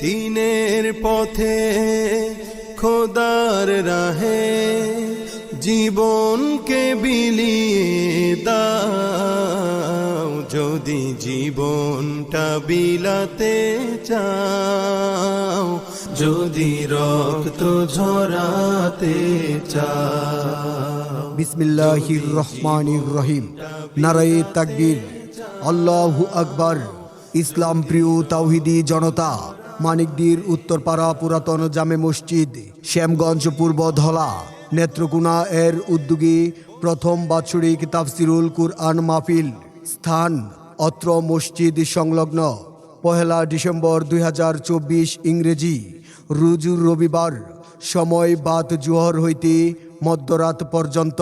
দিনের পথে খোদার রাহে জীবনকে বিলিয়ে দাও। যদি জীবনটা বিলাতে চাও, যদি রক্ত ঝরাতে চাও। বিসমিল্লাহির রহমানির রহিম। নারায়ে তাকবীর। আল্লাহু আকবার। ইসলাম প্রিয় তাওহিদি জনতা মানিকদির উত্তরপাড়া পুরাতন জামে মসজিদ, শ্যামগঞ্জ পূর্ব ধলা। নেত্রকোনা এর উদ্যোগী প্রথম বাৎসরিক তাফসিরুল কুরআন মাহফিল স্থান, অত্র মসজিদ সংলগ্ন। পহেলা ডিসেম্বর দুই হাজার চব্বিশ ইংরেজি রুজুর রবিবার, সময় বাত জোহর হইতে মধ্যরাত পর্যন্ত।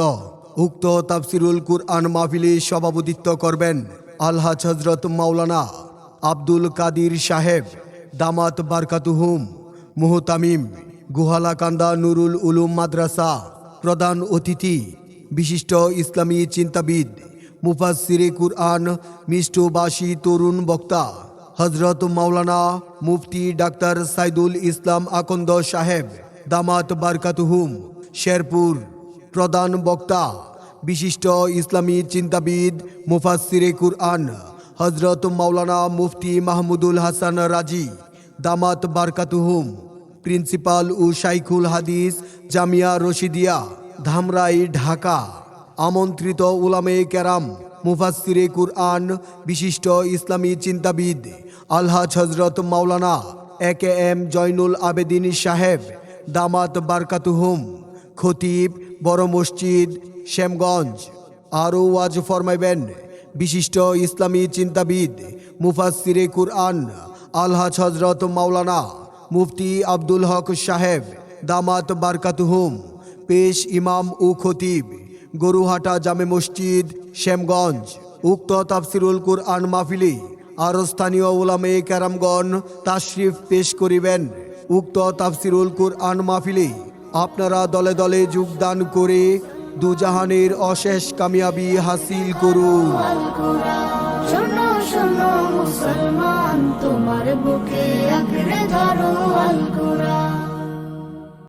উক্ত তাফসিরুল কুরআন মাহফিলে সভাপতিত্ব করবেন আলহাজ হজরত মাওলানা আব্দুল কাদির সাহেব। দামাত বারকাতুহুম, মুহতামিম, গুহালাকান্দা নুরুল উলুম মাদ্রাসা, প্রধান অতিথি, বিশিষ্ট ইসলামী চিন্তাবিদ মুফাসিরে কুরআন মিষ্টবাসী তরুণ বক্তা হজরত মাওলানা মুফতি ডাক্তার সাইদুল ইসলাম আকন্দ সাহেব, দামাত বারকাতুহুম, শেরপুর, প্রধান বক্তা, বিশিষ্ট ইসলামী চিন্তাবিদ মুফাসিরে কুরআন হজরত মাওলানা মুফতি মাহমুদুল হাসান রাজি দামাত বারকাতুহুম, প্রিন্সিপাল ও শাইখুল হাদিস, জামিয়া রশিদিয়া, ধামরাই, ঢাকা। আমন্ত্রিত উলামে কেরাম মুফাসিরে কুরআন, বিশিষ্ট ইসলামী চিন্তাবিদ, আলহাজ হজরত মাওলানা A K M Zainul Abedin সাহেব, দামাত বারকাতুহুম, খতিব, বড় মসজিদ, শ্যামগঞ্জ। আরও ওয়াজ ফরমাইবেন, বিশিষ্ট ইসলামী চিন্তাবিদ মুফাসিরে কুরআন আলহাজ হজরত মাওলানা মুফতি আব্দুল হক সাহেব, দামাত বারকাতুহুম, পেশ ইমাম ও খতিব, গরুহাটা জামে মসজিদ, শ্যামগঞ্জ, উক্ত তাফসিরুল কুরআন মাহফিলি আর স্থানীয় ওলামে ক্যারামগণ তাশরিফ পেশ করিবেন। উক্ত তাফসিরুল কুরআন মাহফিলি আপনারা দলে দলে যোগদান করে দুজাহানের অশেষ কামিয়াবি হাসিল করুন মুসলমান তোমার বুকে ধরো আল কোরআন